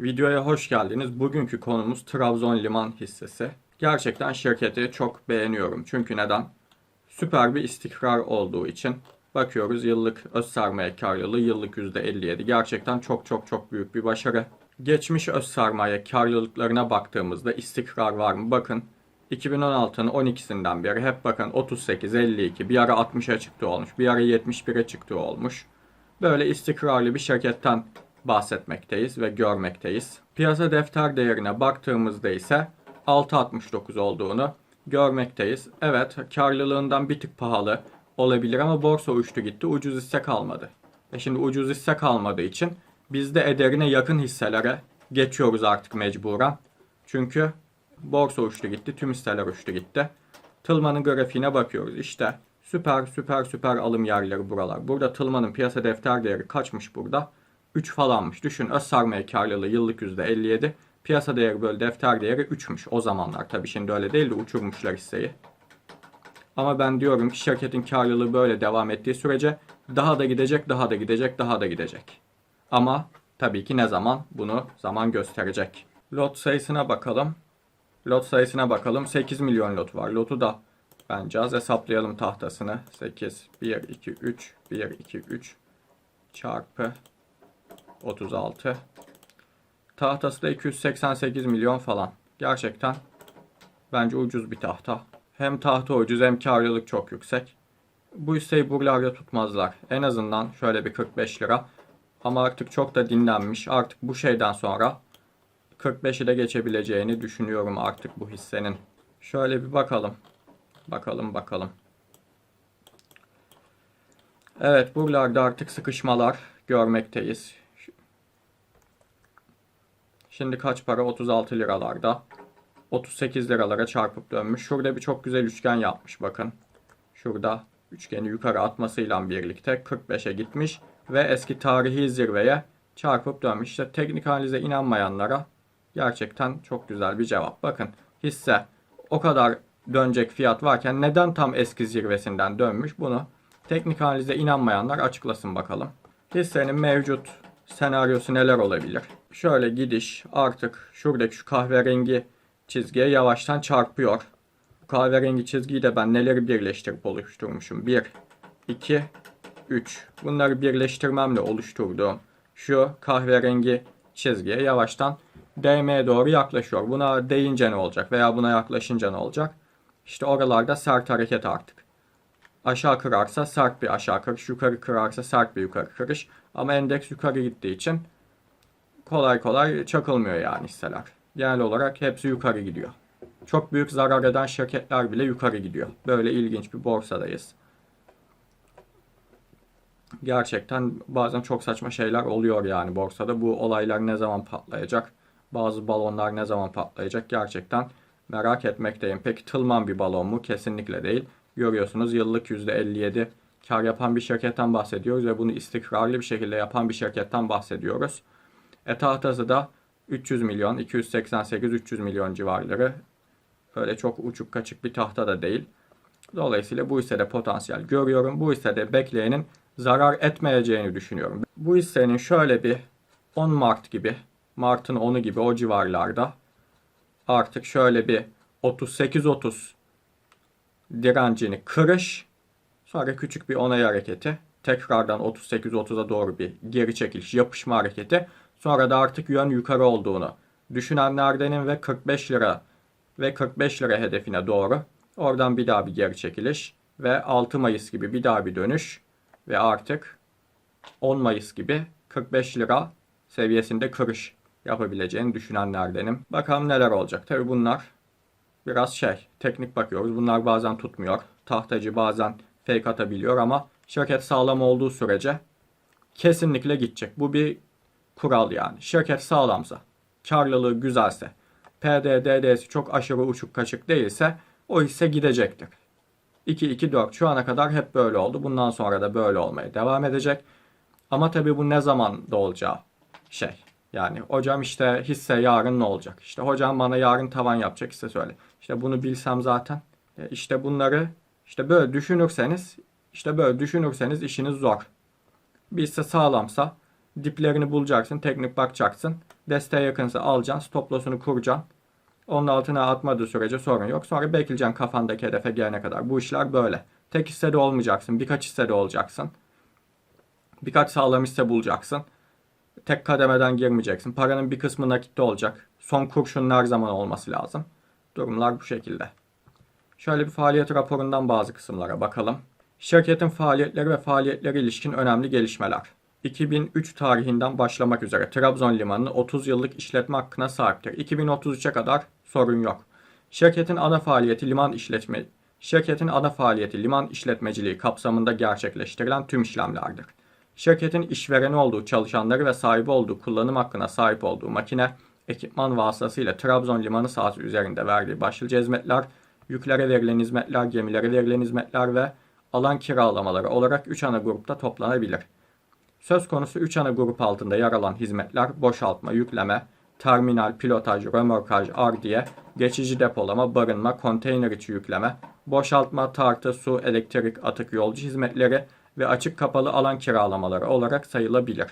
Videoya hoş geldiniz. Bugünkü konumuz Trabzon Liman hissesi. Gerçekten şirketi çok beğeniyorum. Çünkü neden? Süper bir istikrar olduğu için. Bakıyoruz yıllık öz sermaye karlılığı yıllık %57. Gerçekten çok çok çok büyük bir başarı. Geçmiş öz sermaye karlılıklarına baktığımızda istikrar var mı? Bakın 2016'nın 12'sinden beri hep bakın 38, 52, bir ara 60'a çıktı olmuş, bir ara 71'e çıktı olmuş. Böyle istikrarlı bir şirketten bahsetmekteyiz ve görmekteyiz. Piyasa defter değerine baktığımızda ise 6.69 olduğunu görmekteyiz. Evet karlılığından bir tık pahalı olabilir ama borsa uçtu gitti ucuz hisse kalmadı. E şimdi ucuz hisse kalmadığı için biz de ederine yakın hisselere geçiyoruz artık mecburen. Çünkü borsa uçtu gitti, tüm hisseler uçtu gitti. Tılmanın grafiğine bakıyoruz. İşte süper süper süper alım yerleri buralar. Burada Tılmanın piyasa defter değeri kaçmış burada? 3 falanmış. Düşün öz sermaye karlılığı yıllık %57. Piyasa değeri böyle defter değeri 3'müş o zamanlar. Tabii şimdi öyle değil de uçurmuşlar hisseyi. Ama ben diyorum ki şirketin karlılığı böyle devam ettiği sürece daha da gidecek, daha da gidecek, daha da gidecek. Ama tabii ki ne zaman bunu zaman gösterecek. Lot sayısına bakalım. Lot sayısına bakalım. 8 milyon lot var. Lotu da bence az hesaplayalım tahtasını. 8, 1, 2, 3, 1, 2, 3 çarpı 36. Tahtası da 288 milyon falan. Gerçekten bence ucuz bir tahta. Hem tahta ucuz hem karlılık çok yüksek. Bu hisseyi buralarda tutmazlar. En azından şöyle bir 45 lira. Ama artık çok da dinlenmiş. Artık bu şeyden sonra 45'i de geçebileceğini düşünüyorum artık bu hissenin. Şöyle bir bakalım. Bakalım bakalım. Evet buralarda artık sıkışmalar görmekteyiz. Şimdi kaç para? 36 liralarda. 38 liralara çarpıp dönmüş. Şurada bir çok güzel üçgen yapmış bakın. Şurada üçgeni yukarı atmasıyla birlikte 45'e gitmiş ve eski tarihi zirveye çarpıp dönmüş. İşte teknik analize inanmayanlara gerçekten çok güzel bir cevap. Bakın hisse o kadar dönecek fiyat varken neden tam eski zirvesinden dönmüş bunu teknik analize inanmayanlar açıklasın bakalım. Hissenin mevcut senaryosu neler olabilir? Şöyle gidiş artık şuradaki şu kahverengi çizgiye yavaştan çarpıyor. Bu kahverengi çizgiyi de ben neleri birleştirip oluşturmuşum? 1, 2, 3. Bunları birleştirmemle oluşturduğum şu kahverengi çizgiye yavaştan DM'ye doğru yaklaşıyor. Buna değince ne olacak veya buna yaklaşınca ne olacak? İşte oralarda sert hareket artık. Aşağı kırarsa sert bir aşağı kırış, yukarı kırarsa sert bir yukarı kırış. Ama endeks yukarı gittiği için kolay kolay çakılmıyor yani hisseler. Genel olarak hepsi yukarı gidiyor. Çok büyük zarar eden şirketler bile yukarı gidiyor. Böyle ilginç bir borsadayız. Gerçekten bazen çok saçma şeyler oluyor yani borsada. Bu olaylar ne zaman patlayacak? Bazı balonlar ne zaman patlayacak? Gerçekten merak etmekteyim. Peki Tılman bir balon mu? Kesinlikle değil. Görüyorsunuz yıllık %57 kar yapan bir şirketten bahsediyoruz ve bunu istikrarlı bir şekilde yapan bir şirketten bahsediyoruz. E tahtası da 300 milyon, 288-300 milyon civarları. Öyle çok uçuk kaçık bir tahta da değil. Dolayısıyla bu hissede potansiyel görüyorum. Bu hissede bekleyenin zarar etmeyeceğini düşünüyorum. Bu hissenin şöyle bir 10 Mart gibi, Mart'ın 10'u gibi o civarlarda artık şöyle bir 38-30 direncini kırış, sonra küçük bir onay hareketi, tekrardan 38-30'a doğru bir geri çekiliş, yapışma hareketi, sonra da artık yön yukarı olduğunu düşünenlerdenim ve 45 lira ve 45 lira hedefine doğru oradan bir daha bir geri çekiliş ve 6 Mayıs gibi bir daha bir dönüş ve artık 10 Mayıs gibi 45 lira seviyesinde kırış yapabileceğini düşünenlerdenim. Bakalım neler olacak. Tabi bunlar biraz şey teknik bakıyoruz. Bunlar bazen tutmuyor. Tahtacı bazen fake atabiliyor ama şirket sağlam olduğu sürece kesinlikle gidecek. Bu bir kural yani. Şirket sağlamsa, karlılığı güzelse, PDDD'si çok aşırı uçuk kaçık değilse o hisse gidecektir. 2-2-4 şu ana kadar hep böyle oldu. Bundan sonra da böyle olmaya devam edecek. Ama tabii bu ne zaman da olacağı şey. Yani hocam işte hisse yarın ne olacak? İşte hocam bana yarın tavan yapacak hisse söyle. İşte bunu bilsem zaten. E, İşte bunları işte böyle düşünürseniz işte böyle düşünürseniz işiniz zor. Bir hisse sağlamsa Diplerini bulacaksın, teknik bakacaksın. Desteğe yakınsa alacaksın, stop loss'unu kuracaksın. Onun altına atmadığı sürece sorun yok. Sonra bekleyeceksin kafandaki hedefe gelene kadar. Bu işler böyle. Tek hissede olmayacaksın. Birkaç hissede olacaksın. Birkaç sağlam hisse bulacaksın. Tek kademeden girmeyeceksin. Paranın bir kısmı nakitte olacak. Son kurşunun her zaman olması lazım. Durumlar bu şekilde. Şöyle bir faaliyet raporundan bazı kısımlara bakalım. Şirketin faaliyetleri ve faaliyetlere ilişkin önemli gelişmeler. 2003 tarihinden başlamak üzere Trabzon Limanı 30 yıllık işletme hakkına sahiptir. 2033'e kadar sorun yok. Şirketin ana faaliyeti liman işletme Şirketin ana faaliyeti liman işletmeciliği kapsamında gerçekleştirilen tüm işlemlerdir. Şirketin işvereni olduğu çalışanları ve sahibi olduğu kullanım hakkına sahip olduğu makine, ekipman vasıtasıyla Trabzon limanı sahası üzerinde verdiği başlıca hizmetler, yüklere verilen hizmetler, gemilere verilen hizmetler ve alan kiralamaları olarak 3 ana grupta toplanabilir. Söz konusu 3 ana grup altında yer alan hizmetler boşaltma, yükleme, terminal, pilotaj, römorkaj, ardiye, geçici depolama, barınma, konteyner içi yükleme, boşaltma, tartı, su, elektrik, atık yolcu hizmetleri ve açık kapalı alan kiralamaları olarak sayılabilir.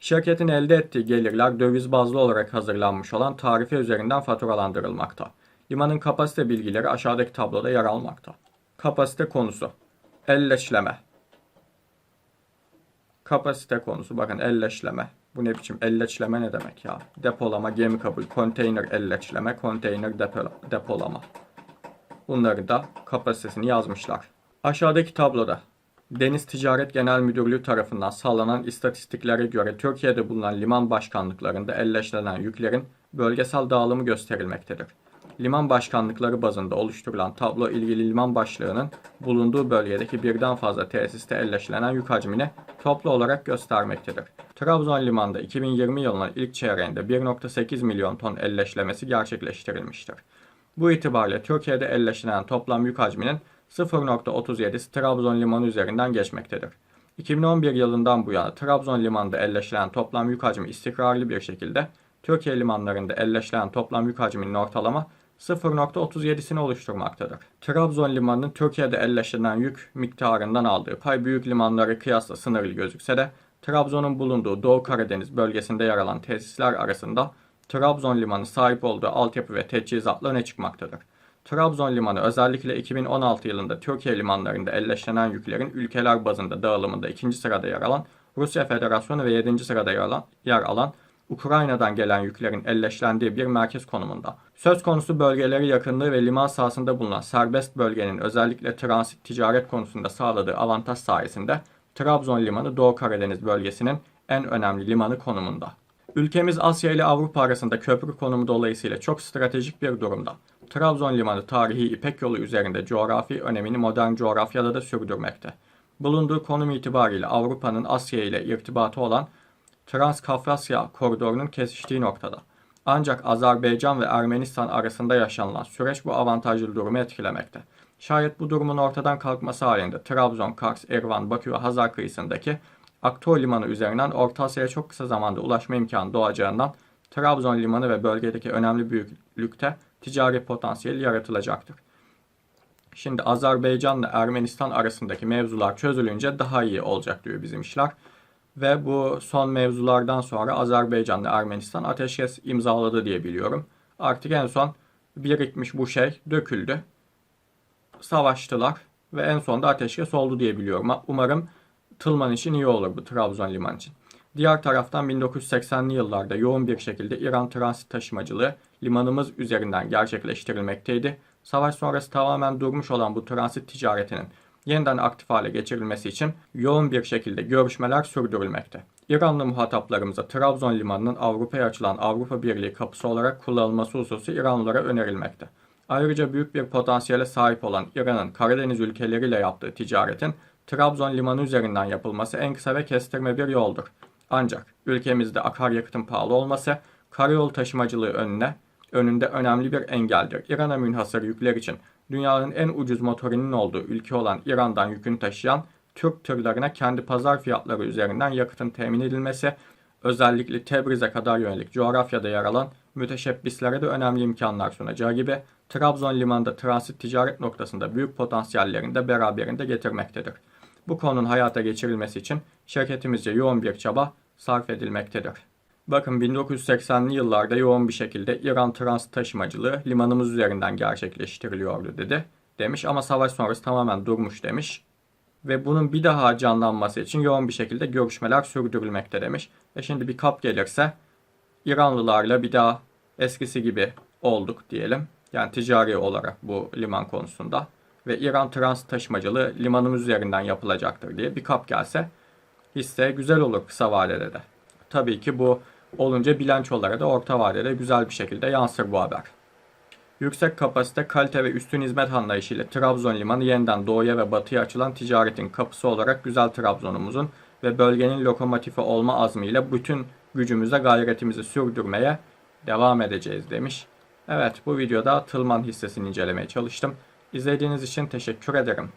Şirketin elde ettiği gelirler döviz bazlı olarak hazırlanmış olan tarife üzerinden faturalandırılmakta. Limanın kapasite bilgileri aşağıdaki tabloda yer almakta. Kapasite konusu. Elleşleme. Kapasite konusu. Bakın elleşleme. Bu ne biçim elleşleme ne demek ya? Depolama, gemi kabul, konteyner elleşleme, konteyner depo- depolama. Bunları da kapasitesini yazmışlar. Aşağıdaki tabloda Deniz Ticaret Genel Müdürlüğü tarafından sağlanan istatistiklere göre Türkiye'de bulunan liman başkanlıklarında elleşlenen yüklerin bölgesel dağılımı gösterilmektedir. Liman başkanlıkları bazında oluşturulan tablo ilgili liman başlığının bulunduğu bölgedeki birden fazla tesiste elleşlenen yük hacmini toplu olarak göstermektedir. Trabzon limanında 2020 yılının ilk çeyreğinde 1.8 milyon ton elleşlemesi gerçekleştirilmiştir. Bu itibarla Türkiye'de elleşlenen toplam yük hacminin 0.37'si Trabzon limanı üzerinden geçmektedir. 2011 yılından bu yana Trabzon limanında elleşilen toplam yük hacmi istikrarlı bir şekilde Türkiye limanlarında elleşilen toplam yük hacminin ortalama 0.37'sini oluşturmaktadır. Trabzon limanının Türkiye'de elleşilen yük miktarından aldığı pay büyük limanlara kıyasla sınırlı gözükse de Trabzon'un bulunduğu Doğu Karadeniz bölgesinde yer alan tesisler arasında Trabzon limanı sahip olduğu altyapı ve teçhizatla öne çıkmaktadır. Trabzon limanı özellikle 2016 yılında Türkiye limanlarında elleşlenen yüklerin ülkeler bazında dağılımında ikinci sırada yer alan Rusya Federasyonu ve 7. sırada yer alan, yer alan Ukrayna'dan gelen yüklerin elleşlendiği bir merkez konumunda. Söz konusu bölgeleri yakınlığı ve liman sahasında bulunan serbest bölgenin özellikle transit ticaret konusunda sağladığı avantaj sayesinde Trabzon limanı Doğu Karadeniz bölgesinin en önemli limanı konumunda. Ülkemiz Asya ile Avrupa arasında köprü konumu dolayısıyla çok stratejik bir durumda. Trabzon limanı tarihi İpek yolu üzerinde coğrafi önemini modern coğrafyada da sürdürmekte. Bulunduğu konum itibariyle Avrupa'nın Asya ile irtibatı olan Transkafrasya koridorunun kesiştiği noktada. Ancak Azerbaycan ve Ermenistan arasında yaşanılan süreç bu avantajlı durumu etkilemekte. Şayet bu durumun ortadan kalkması halinde Trabzon, Kars, Erivan, Bakü ve Hazar kıyısındaki Aktoy Limanı üzerinden Orta Asya'ya çok kısa zamanda ulaşma imkanı doğacağından Trabzon Limanı ve bölgedeki önemli büyüklükte ticari potansiyel yaratılacaktır. Şimdi Azerbaycan ile Ermenistan arasındaki mevzular çözülünce daha iyi olacak diyor bizim işler. Ve bu son mevzulardan sonra Azerbaycan ile Ermenistan ateşkes imzaladı diye biliyorum. Artık en son birikmiş bu şey döküldü. Savaştılar ve en sonunda ateşkes oldu diye biliyorum. Umarım Tılman için iyi olur bu Trabzon liman için. Diğer taraftan 1980'li yıllarda yoğun bir şekilde İran transit taşımacılığı limanımız üzerinden gerçekleştirilmekteydi. Savaş sonrası tamamen durmuş olan bu transit ticaretinin yeniden aktif hale geçirilmesi için yoğun bir şekilde görüşmeler sürdürülmekte. İranlı muhataplarımıza Trabzon limanının Avrupa'ya açılan Avrupa Birliği kapısı olarak kullanılması hususu İranlılara önerilmekte. Ayrıca büyük bir potansiyele sahip olan İran'ın Karadeniz ülkeleriyle yaptığı ticaretin Trabzon limanı üzerinden yapılması en kısa ve kestirme bir yoldur. Ancak ülkemizde akaryakıtın pahalı olması karayolu taşımacılığı önüne önünde önemli bir engeldir. İran'a münhasır yükler için dünyanın en ucuz motorinin olduğu ülke olan İran'dan yükünü taşıyan Türk tırlarına kendi pazar fiyatları üzerinden yakıtın temin edilmesi, özellikle Tebriz'e kadar yönelik coğrafyada yer alan müteşebbislere de önemli imkanlar sunacağı gibi Trabzon limanında transit ticaret noktasında büyük potansiyellerini de beraberinde getirmektedir. Bu konunun hayata geçirilmesi için şirketimizce yoğun bir çaba sarf edilmektedir. Bakın 1980'li yıllarda yoğun bir şekilde İran trans taşımacılığı limanımız üzerinden gerçekleştiriliyordu dedi demiş ama savaş sonrası tamamen durmuş demiş. Ve bunun bir daha canlanması için yoğun bir şekilde görüşmeler sürdürülmekte demiş. E şimdi bir kap gelirse İranlılarla bir daha eskisi gibi olduk diyelim. Yani ticari olarak bu liman konusunda. Ve İran trans taşımacılığı limanımız üzerinden yapılacaktır diye bir kap gelse hisse güzel olur kısa vadede de. Tabii ki bu olunca bilançolara da orta vadede güzel bir şekilde yansır bu haber. Yüksek kapasite, kalite ve üstün hizmet anlayışıyla Trabzon Limanı yeniden doğuya ve batıya açılan ticaretin kapısı olarak güzel Trabzon'umuzun ve bölgenin lokomotifi olma azmiyle bütün gücümüze gayretimizi sürdürmeye devam edeceğiz demiş. Evet bu videoda Tılman hissesini incelemeye çalıştım. İzlediğiniz için teşekkür ederim.